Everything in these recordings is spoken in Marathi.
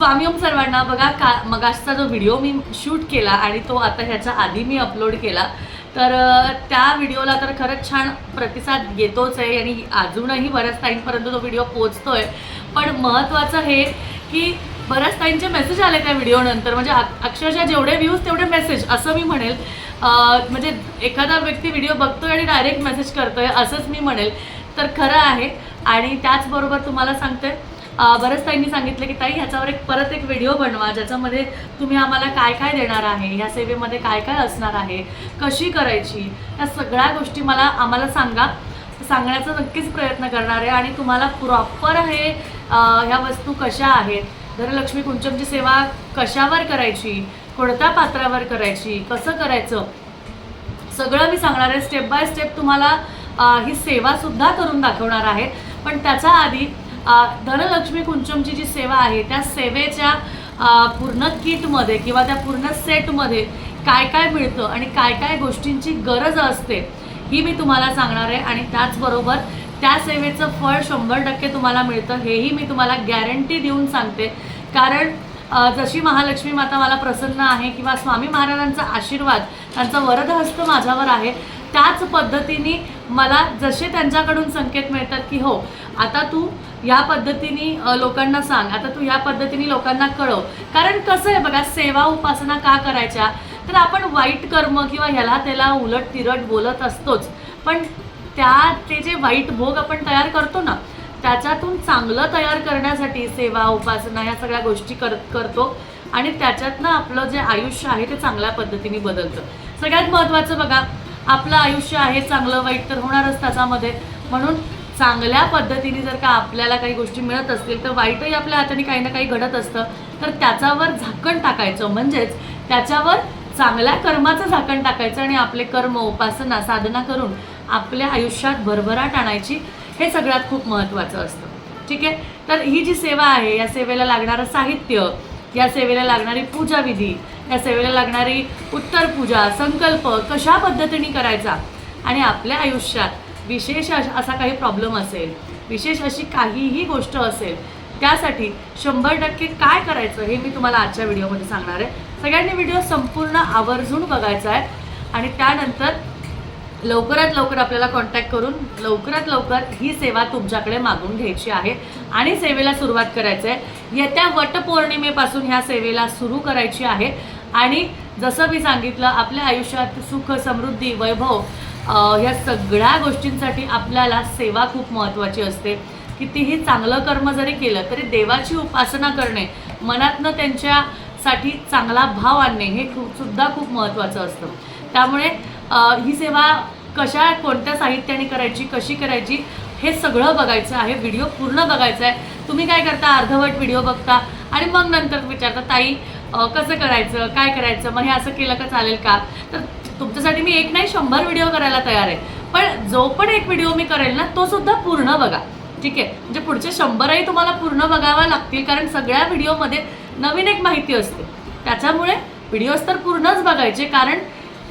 स्वामी ओम सर्वांना बघा का मगाशचा जो व्हिडिओ मी शूट केला आणि तो आता ह्याच्या आधी मी अपलोड केला तर त्या व्हिडिओला तर खरंच छान प्रतिसाद येतोच आहे आणि अजूनही बऱ्याच टाईमपर्यंत तो व्हिडिओ पोचतोय पण महत्त्वाचं हे की बऱ्याच टाईमचे मेसेज आले त्या व्हिडिओनंतर म्हणजे अक्षरशः जेवढे व्ह्यूज तेवढे मेसेज असं मी म्हणेल. म्हणजे एखादा व्यक्ती व्हिडिओ बघतोय आणि डायरेक्ट मेसेज करतोय असंच मी म्हणेल. तर खरं आहे. आणि त्याचबरोबर तुम्हाला सांगते बरंच ताईंनी सांगितलं की ताई ह्याच्यावर एक परत एक व्हिडिओ बनवा ज्याच्यामध्ये तुम्ही आम्हाला काय काय देणार आहे? ह्या सेवेमध्ये काय काय असणार आहे? कशी करायची? या सगळ्या गोष्टी मला आम्हाला सांगा. सांगण्याचा नक्कीच प्रयत्न करणार आहे आणि तुम्हाला प्रॉपर हे ह्या वस्तू कशा आहेत? धनलक्ष्मी कुंचमची सेवा कशावर करायची? कोणत्या पात्रावर करायची? कसं करायचं? सगळं मी सांगणार आहे. स्टेप बाय स्टेप तुम्हाला ही सेवासुद्धा करून दाखवणार आहे. पण त्याच्या आधी धनलक्ष्मी कुंचमची जी सेवा आहे त्या सेवेच्या पूर्ण किटमध्ये किंवा त्या पूर्ण सेटमध्ये काय काय मिळतं आणि काय काय गोष्टींची गरज असते ही मी तुम्हाला सांगणार आहे. आणि त्याचबरोबर त्या सेवेचं फळ शंभर टक्के तुम्हाला मिळतं हेही मी तुम्हाला गॅरंटी देऊन सांगते. कारण जशी महालक्ष्मी माता मला प्रसन्न आहे किंवा स्वामी महाराजांचा आशीर्वाद त्यांचा वरदहस्त माझ्यावर आहे त्याच पद्धतीने मला जसे त्यांच्याकडून संकेत मिळतात की हो आता तू या पद्धतीने लोकांना सांग. आता तू ह्या पद्धतीने लोकांना कळव. कारण कसं आहे बघा सेवा उपासना का करायच्या? तर आपण वाईट कर्म किंवा ह्याला त्याला उलट तिरट बोलत असतोच. पण त्या ते जे वाईट भोग आपण तयार करतो ना त्याच्यातून चांगलं तयार करण्यासाठी सेवा उपासना ह्या सगळ्या गोष्टी कर करतो. आणि त्याच्यातनं आपलं जे आयुष्य आहे ते चांगल्या पद्धतीने बदलतं. सगळ्यात महत्त्वाचं बघा आपलं आयुष्य आहे चांगलं वाईट तर होणारच त्याच्यामध्ये. म्हणून चांगल्या पद्धतीने जर का आपल्याला काही गोष्टी मिळत असतील तर वाईटही आपल्या हाताने काही ना काही घडत असतं. तर त्याच्यावर झाकण टाकायचं. म्हणजेच त्याच्यावर चांगल्या कर्माचं झाकण टाकायचं आणि आपले कर्म उपासना साधना करून आपल्या आयुष्यात भरभराट आणायची हे सगळ्यात खूप महत्त्वाचं असतं. ठीक आहे? तर ही जी सेवा आहे या सेवेला लागणारं साहित्य या सेवेला लागणारी पूजाविधी या सेवेला लागणारी उत्तर पूजा संकल्प कशा पद्धतीने करायचा आणि आपल्या आयुष्यात विशेष अश- असा काही प्रॉब्लेम असेल विशेष अशी काहीही गोष्ट असेल त्यासाठी शंभर टक्के काय करायचं हे मी तुम्हाला आजच्या व्हिडिओमध्ये सांगणार आहे. सगळ्यांनी व्हिडिओ संपूर्ण आवर्जून बघायचा आहे आणि त्यानंतर लवकरात लवकर आपल्याला कॉन्टॅक्ट करून लवकरात लवकर ही सेवा तुमच्याकडे मागून घ्यायची आहे आणि सेवेला सुरुवात करायचं आहे. येत्या वटपौर्णिमेपासून ह्या सेवेला सुरू करायची आहे आणि जसं मी सांगितलं आपल्या आयुष्यात सुख समृद्धी वैभव ह्या सगळ्या गोष्टींसाठी आपल्याला सेवा खूप महत्त्वाची असते. कितीही चांगलं कर्म जरी केलं तरी देवाची उपासना करणे मनातनं त्यांच्यासाठी चांगला भाव आणणे हे खूप सुद्धा खूप महत्त्वाचं असतं. त्यामुळे ही सेवा कशा कोणत्या साहित्याने करायची कशी करायची हे सगळं बघायचं आहे. व्हिडिओ पूर्ण बघायचा आहे. तुम्ही काय करता? अर्धवट व्हिडिओ बघता आणि मग नंतर विचारता ताई कसं करायचं? काय करायचं? मग हे असं केलं का? चालेल का? तर तुमच्यासाठी मी एक नाही शंभर व्हिडिओ करायला तयार आहे. पण जो पण एक व्हिडिओ मी करेल ना तो सुद्धा पूर्ण बघा. ठीक आहे? म्हणजे पुढचे शंभरही तुम्हाला पूर्ण बघावा लागतील कारण सगळ्या व्हिडिओमध्ये नवीन एक माहिती असते. त्याच्यामुळे व्हिडिओज तर पूर्णच बघायचे कारण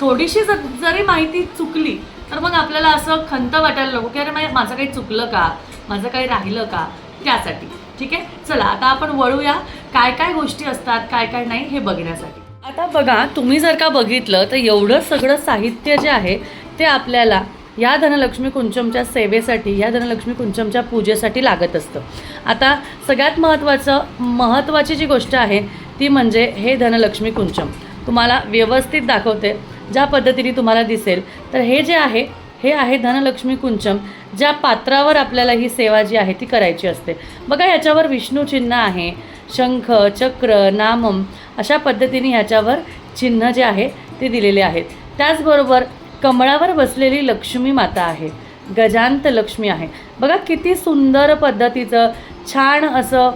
थोडीशी ज- जरी माहिती चुकली तर मग आपल्याला असं खंत वाटायला नको की अरे माझं काही चुकलं का? माझं काही राहिलं का? त्यासाठी. ठीक आहे? चला आता आपण वळूया. काय काय गोष्टी असतात काय काय नाही हे बघण्यासाठी. आता बघा तुम्ही जर का बघितलं तर एवढं सगळं साहित्य जे आहे ते आपल्याला या धनलक्ष्मी कुंचमच्या सेवेसाठी या धनलक्ष्मी कुंचमच्या पूजेसाठी लागत असतं. आता सगळ्यात महत्त्वाचं महत्त्वाची जी गोष्ट आहे ती म्हणजे हे धनलक्ष्मी कुंचम. तुम्हाला व्यवस्थित दाखवते ज्या पद्धतीने तुम्हाला दिसेल. तर हे जे आहे हे आहे धनलक्ष्मी कुंचम ज्या पात्रावर आपल्याला ही सेवा जी आहे ती करायची असते. बघा याच्यावर विष्णू चिन्ह आहे शंख चक्र नामम अशा पद्धतीने ह्याच्यावर चिन्ह जे आहे ते दिलेले आहेत. त्याचबरोबर कमळावर बसलेली लक्ष्मी माता आहे. गजांत लक्ष्मी आहे. बघा किती सुंदर पद्धतीचं छान असं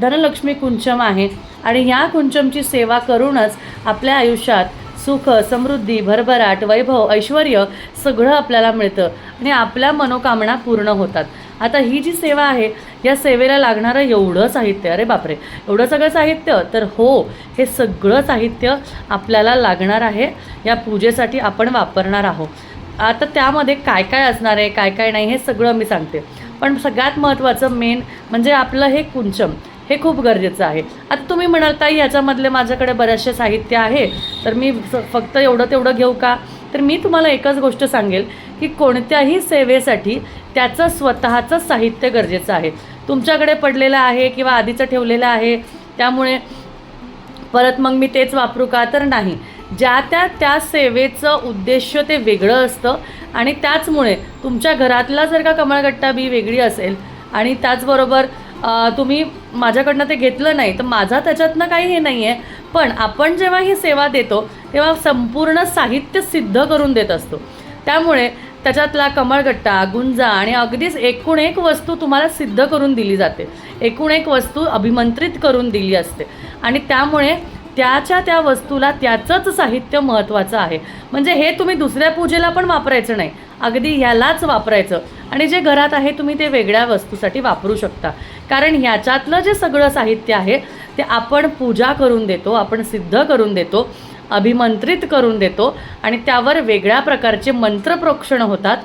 धनलक्ष्मी कुंचम आहे. आणि ह्या कुंचमची सेवा करूनच आपल्या आयुष्यात सुख समृद्धी भरभराट वैभव ऐश्वर सगळं आपल्याला मिळतं. आणि आपल्या मनोकामना पूर्ण होतात. आता ही जी सेवा आहे या सेवेला लागणारं एवढं साहित्य अरे बापरे एवढं सगळं साहित्य तर हो हे सगळं साहित्य आपल्याला लागणार आहे या पूजेसाठी आपण वापरणार आहोत. आता त्यामध्ये काय काय असणार आहे काय काय नाही हे सगळं मी सांगते. पण सगळ्यात महत्त्वाचं मेन म्हणजे आपलं हे कुंचम हे खूप गरजेचं आहे. आता तुम्ही म्हणाल ताई याच्यामधले माझ्याकडे बरेचसे साहित्य आहे तर मी फक्त एवढं तेवढं घेऊ का? तर मी तुम्हाला एकच गोष्ट सांगेल की कोणत्याही सेवेसाठी त्याचं स्वतःचं साहित्य गरजेचं आहे. तुमच्याकडे पडलेलं आहे किंवा आधीचं ठेवलेलं आहे त्यामुळे परत मग मी तेच वापरू का तर नाही. ज्या त्या त्या सेवेचं उद्देश ते वेगळं असतं आणि त्याचमुळे तुमच्या घरातला जर का कमळगट्टा बी वेगळी असेल आणि त्याचबरोबर तुम्ही माझ्याकडनं ते घेतलं नाही तर माझा त्याच्यातनं काही हे नाही आहे पण आपण जेव्हा ही सेवा देतो तेव्हा संपूर्ण साहित्य सिद्ध करून देत असतो. त्यामुळे त्याच्यातला कमळगट्टा गुंजा आणि अगदीच एकूण एक वस्तू तुम्हाला सिद्ध करून दिली जाते. एकूण एक वस्तू अभिमंत्रित करून दिली असते. आणि त्यामुळे त्याच्या त्या वस्तूला त्याचंच साहित्य महत्त्वाचं आहे. म्हणजे हे तुम्ही दुसऱ्या पूजेला पण वापरायचं नाही. अगदी ह्यालाच वापरायचं. आणि जे घरात आहे तुम्ही ते वेगळ्या वस्तूसाठी वापरू शकता. कारण ह्याच्यातलं जे सगळं साहित्य आहे ते आपण पूजा करून देतो आपण सिद्ध करून देतो. अभिमंत्रित करून देतो आणि त्यावर वेगळ्या प्रकारचे मंत्रप्रोक्षण होतात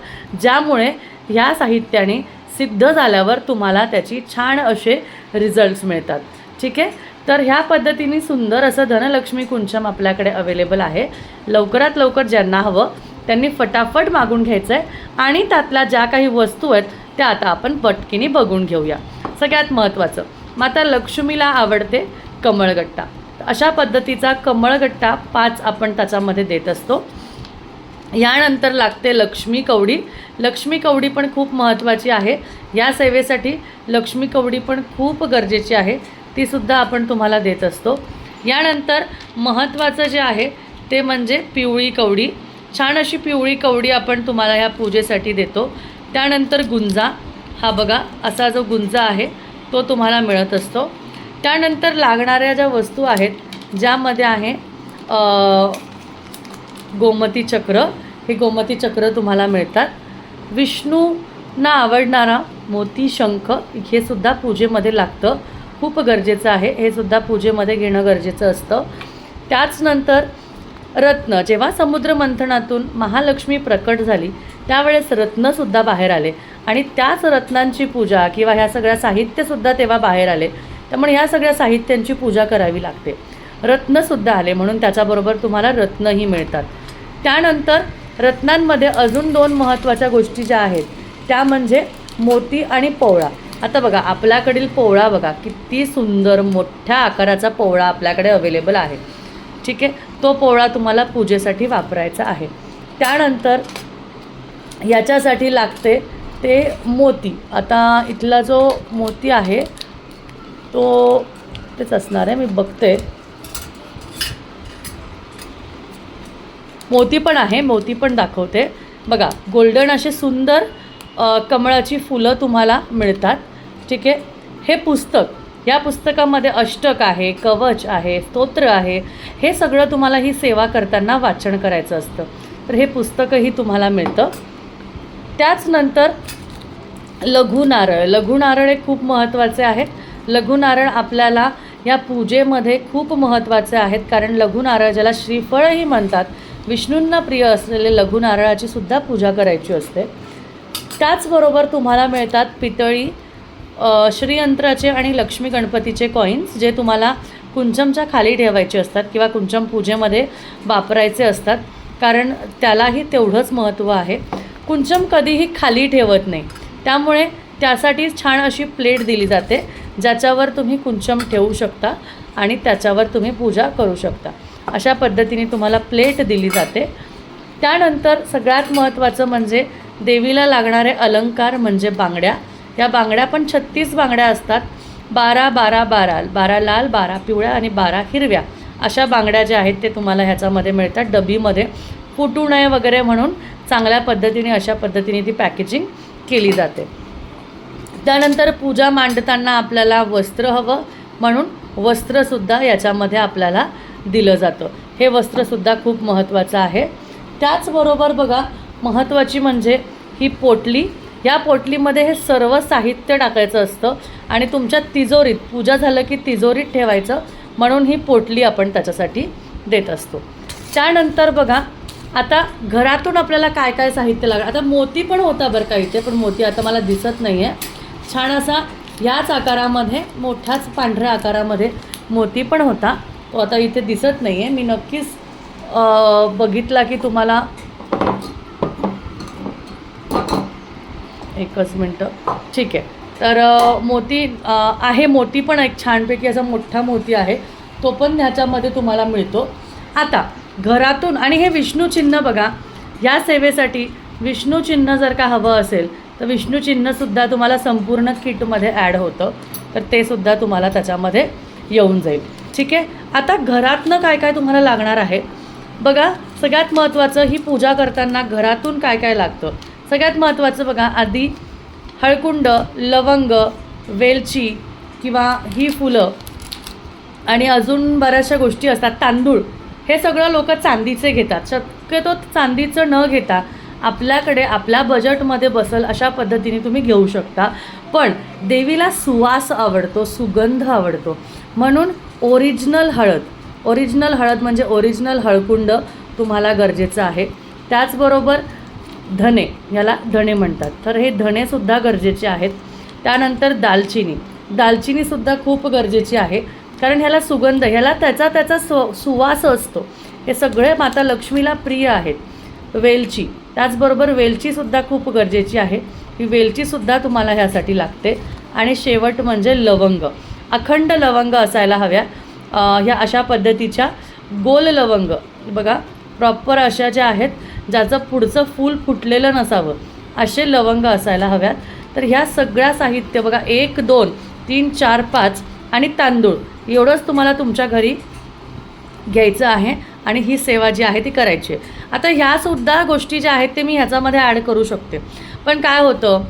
ज्यामुळे ह्या साहित्याने सिद्ध झाल्यावर तुम्हाला त्याची छान असे रिझल्ट्स मिळतात. ठीक आहे? तर ह्या पद्धतीने सुंदर असं धनलक्ष्मी कुंचम आपल्याकडे अवेलेबल आहे. लवकरात लवकर ज्यांना हवं त्यांनी फटाफट मागून घ्यायचं आहे आणि त्यातल्या ज्या काही वस्तू आहेत त्या आता आपण पटकीने बघून घेऊया. सगळ्यात महत्त्वाचं माता लक्ष्मीला आवडते कमळगट्टा. अशा पद्धतीचा कमळगट्टा पाच आपण त्याच्यामध्ये देत असतो. यानंतर लागते लक्ष्मी कवडी. लक्ष्मी कवडी पण खूप महत्त्वाची आहे. या सेवेसाठी लक्ष्मी कवडी पण खूप गरजेची आहे. तीसुद्धा आपण तुम्हाला देत असतो. यानंतर महत्त्वाचं जे आहे ते म्हणजे पिवळी कवडी. छान अशी पिवळी कवडी आपण तुम्हाला ह्या पूजेसाठी देतो. त्यानंतर गुंजा. हा बघा असा जो गुंजा आहे तो तुम्हाला मिळत असतो. त्यानंतर लागणाऱ्या ज्या वस्तू आहेत ज्यामध्ये आहे गोमती चक्र. हे गोमती चक्र तुम्हाला मिळतात. विष्णूंना आवडणारा मोती शंख हे सुद्धा पूजेमध्ये लागतं. खूप गरजेचं आहे. हे सुद्धा पूजेमध्ये घेणं गरजेचं असतं. त्याच नंतर रत्न. जेव्हा समुद्र मंथनातून महालक्ष्मी प्रकट झाली त्यावेळेस रत्नसुद्धा बाहेर आले. आणि त्याच रत्नांची पूजा किंवा ह्या सगळ्या साहित्यसुद्धा तेव्हा बाहेर आले. त्यामुळे ह्या सगळ्या साहित्यांची पूजा करावी लागते. रत्नसुद्धा आले म्हणून त्याच्याबरोबर तुम्हाला रत्नही मिळतात. त्यानंतर रत्नांमध्ये अजून दोन महत्त्वाच्या गोष्टी ज्या आहेत त्या म्हणजे मोती आणि पोवळा. आता बघा आपल्याकडील पोवळा बघा किती सुंदर मोठ्या आकाराचा पोवळा आपल्याकडे अवेलेबल आहे. ठीक आहे? तो पोवळा तुम्हाला पूजेसाठी वापरायचा आहे. त्यानंतर याच्यासाठी लागते ते मोती. आता इथला जो मोती आहे तो तेच असणार आहे मी बघते. मोती पण आहे मोती पण दाखवते. बघा गोल्डन असे सुंदर कमळाची फुलं तुम्हाला मिळतात. ठीक आहे? हे पुस्तक या पुस्तकामध्ये अष्टक आहे कवच आहे स्तोत्र आहे. हे सगळं तुम्हाला ही सेवा करताना वाचन करायचं असतं. तर हे पुस्तकही तुम्हाला मिळतं. त्याच नंतर लघु नारळ लघु नारळ हे खूप महत्त्वाचे आहेत. लघुनारळ आपल्याला या पूजेमध्ये खूप महत्त्वाचे आहेत कारण लघुनारळ ज्याला श्रीफळही म्हणतात. विष्णूंना प्रिय असलेले लघुनारळाची सुद्धा पूजा करायची असते. त्याचबरोबर तुम्हाला मिळतात पितळी श्रीयंत्राचे आणि लक्ष्मी गणपतीचे कॉईन्स जे तुम्हाला कुंचमच्या खाली ठेवायचे असतात किंवा कुंचम पूजेमध्ये वापरायचे असतात कारण त्यालाही तेवढंच महत्त्व आहे. कुंचम कधीही खाली ठेवत नाही. त्यामुळे त्यासाठी छान अशी प्लेट दिली जाते. ज्याच्यावर तुम्ही कुंचम ठेवू शकता आणि त्याच्यावर तुम्ही पूजा करू शकता. अशा पद्धतीने तुम्हाला प्लेट दिली जाते. त्यानंतर सगळ्यात महत्त्वाचं म्हणजे देवीला लागणारे अलंकार म्हणजे बांगड्या. या बांगड्या पण छत्तीस बांगड्या असतात. बारा बारा बारा बारा लाल बारा पिवळ्या आणि बारा हिरव्या. अशा बांगड्या ज्या आहेत ते तुम्हाला ह्याच्यामध्ये मिळतात. डबीमध्ये फुटू नये वगैरे म्हणून चांगल्या पद्धतीने अशा पद्धतीने ती पॅकेजिंग केली जाते. त्यानंतर पूजा मांडताना आपल्याला वस्त्र हवं म्हणून वस्त्रसुद्धा याच्यामध्ये आपल्याला दिलं जातं. हे वस्त्रसुद्धा खूप महत्त्वाचं आहे. त्याचबरोबर बघा महत्त्वाची म्हणजे ही पोटली. या पोटलीमध्ये हे सर्व साहित्य टाकायचं असतं आणि तुमच्या तिजोरीत पूजा झालं की तिजोरीत ठेवायचं म्हणून ही पोटली आपण त्याच्यासाठी देत असतो. त्यानंतर बघा आता घरातून आपल्याला काय काय साहित्य लागलं आता मोती पण होता बरं का इथे पण मोती आता मला दिसत नाही आहे छान असा ह्याच आकारामध्ये मोठ्याच पांढऱ्या आकारामध्ये मोती पण होता. तो आता इथे दिसत नाही आहे मी नक्कीच बघितला की तुम्हाला एकच मिनटं. ठीक आहे. तर मोती आहे मोती पण एक छानपैकी असा मोठा मोती आहे. तो पण ह्याच्यामध्ये तुम्हाला मिळतो. आता घरातून आणि हे विष्णू चिन्ह बघा. या सेवेसाठी विष्णू चिन्ह जर का हवं असेल तर विष्णू चिन्हसुद्धा तुम्हाला संपूर्ण किटमध्ये ॲड होतं. तर ते सुद्धा तुम्हाला त्याच्यामध्ये येऊन जाईल. ठीक आहे? आता घरातनं काय काय तुम्हाला लागणार आहे? बघा सगळ्यात महत्त्वाचं ही पूजा करताना घरातून काय काय लागतं? सगळ्यात महत्त्वाचं बघा आधी हळकुंड लवंग वेलची किंवा ही फुलं आणि अजून बऱ्याचशा गोष्टी असतात. तांदूळ. हे सगळं लोक चांदीचे घेतात. शक्यतो चांदीचं न घेता आपल्याकडे आपल्या बजेटमध्ये बसल अशा पद्धतीने तुम्ही घेऊ शकता. पण देवीला सुवास आवडतो सुगंध आवडतो. म्हणून ओरिजिनल हळद ओरिजिनल हळद म्हणजे ओरिजिनल हळकुंड तुम्हाला गरजेचं आहे. त्याचबरोबर धने याला धणे म्हणतात. तर हे धणेसुद्धा गरजेचे आहेत. त्यानंतर दालचिनी दालचिनीसुद्धा खूप गरजेची आहे. कारण ह्याला सुगंध ह्याला त्याचा त्याचा स्व सुवास असतो. हे सगळे माता लक्ष्मीला प्रिय आहेत. वेलची त्याचबरोबर वेलचीसुद्धा खूप गरजेची आहे. ही वेलचीसुद्धा तुम्हाला ह्यासाठी लागते. आणि शेवट म्हणजे लवंग. अखंड लवंग असायला हव्या. ह्या अशा पद्धतीच्या गोल लवंग. बघा प्रॉपर अशा ज्या आहेत ज्याचं पुढचं फूल फुटलेलं नसावं असे लवंग असायला हव्यात. तर ह्या सगळ्या साहित्य बघा एक दोन तीन चार पाच आणि तांदूळ. एवढंच तुम्हाला तुमच्या घरी घ्यायचं आहे आणि ही सेवा जी आहे ती करायची आहे. आता ह्यासुद्धा गोष्टी ज्या आहेत ते मी ह्याच्यामध्ये ॲड करू शकते. पण काय होतं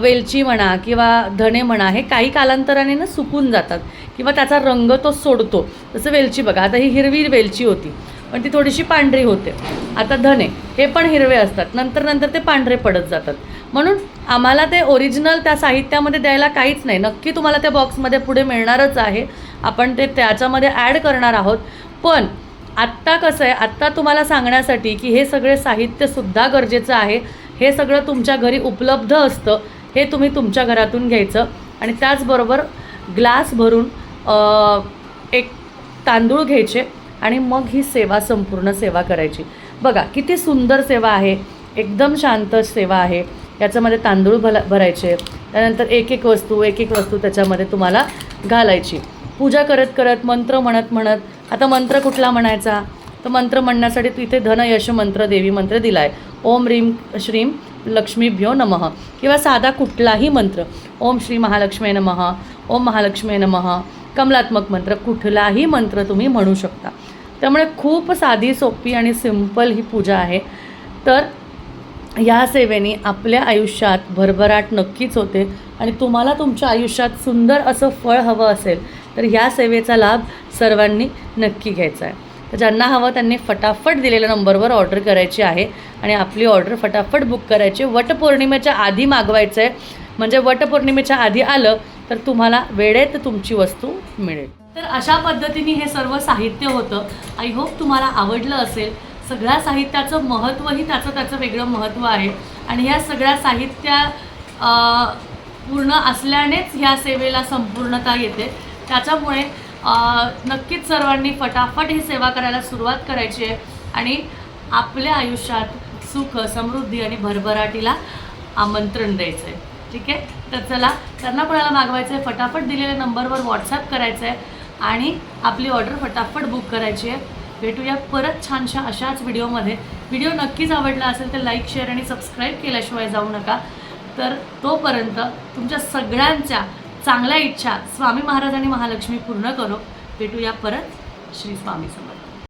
वेलची म्हणा किंवा धणे म्हणा हे काही कालांतराने ना सुकून जातात किंवा त्याचा रंग तो सोडतो. जसं वेलची बघा आता ही हिरवी वेलची होती पण ती थोडीशी पांढरी होते. आता धने हे पण हिरवे असतात. नंतर नंतर ते पांढरे पडत जातात. म्हणून आम्हाला ते ओरिजिनल त्या साहित्यामध्ये द्यायला काहीच नाही. नक्की तुम्हाला त्या बॉक्समध्ये पुढे मिळणारच आहे. आपण ते त्याच्यामध्ये ॲड करणार आहोत. पण आत्ता कसं आहे आत्ता तुम्हाला सांगण्यासाठी की हे सगळे साहित्यसुद्धा गरजेचं आहे हे सगळं तुमच्या घरी उपलब्ध असतं हे तुम्ही तुमच्या घरातून घ्यायचं. आणि त्याचबरोबर ग्लास भरून एक तांदूळ घ्यायचे आणि मग ही सेवा संपूर्ण सेवा करायची. बघा किती सुंदर सेवा आहे एकदम शांत सेवा आहे. याच्यामध्ये तांदूळ भला भरायचे त्यानंतर एक एक वस्तू एक एक वस्तू त्याच्यामध्ये तुम्हाला घालायची. पूजा करत करत मंत्र म्हणत म्हणत आता मंत्र कुठला म्हणायचा? तर मंत्र म्हणण्यासाठी तिथे धन यश मंत्र देवी मंत्र दिला आहे ओम रीम श्रीम लक्ष्मीभ्यो नमः. किंवा साधा कुठलाही मंत्र. ओम श्री महालक्ष्मी नमः. ओम महालक्ष्मी नमः. कमलात्मक मंत्र. कुठलाही मंत्र तुम्ही म्हणू शकता. त्यामुळे खूप साधी सोपी आणि सिंपल ही पूजा आहे. तर या सेवेने आपल्या आयुष्यात भरभराट नक्कीच होते. आणि तुम्हाला तुमच्या आयुष्यात सुंदर असं फळ हवं असेल तर ह्या सेवेचा लाभ सर्वांनी नक्की घ्यायचा आहे. तर ज्यांना हवं त्यांनी फटाफट दिलेल्या नंबरवर ऑर्डर करायची आहे आणि आपली ऑर्डर फटाफट बुक करायची. वटपौर्णिमेच्या आधी मागवायचं आहे म्हणजे वटपौर्णिमेच्या आधी आलं तर तुम्हाला वेळेत तुमची वस्तू मिळेल. तर अशा पद्धतीने हे सर्व साहित्य होतं. आय होप तुम्हाला आवडलं असेल. सगळ्या साहित्याचं महत्त्वही त्याचं त्याचं वेगळं महत्त्व आहे. आणि ह्या सगळ्या साहित्या पूर्ण असल्यानेच ह्या सेवेला संपूर्णता येते. त्याच्यामुळे नक्कीच सर्वांनी फटाफट ही सेवा करायला सुरुवात करायची आहे. आणि आपल्या आयुष्यात सुख समृद्धी आणि भरभराटीला आमंत्रण द्यायचं आहे ठीक आहे? तर चला त्यांना कोणाला मागवायचं आहे फटाफट दिलेल्या नंबरवर व्हॉट्सअप करायचं आहे आणि आपली ऑर्डर फटाफट बुक करायची आहे. भेटूया परत छानशा अशाच व्हिडिओमध्ये व्हिडिओ नक्कीच आवडला असेल तर लाईक शेअर आणि सबस्क्राईब केल्याशिवाय जाऊ नका. तर तोपर्यंत तुमच्या सगळ्यांच्या चांगल्या इच्छा स्वामी महाराज आणि महालक्ष्मी पूर्ण करो. भेटूया परत श्री स्वामी समर्थ.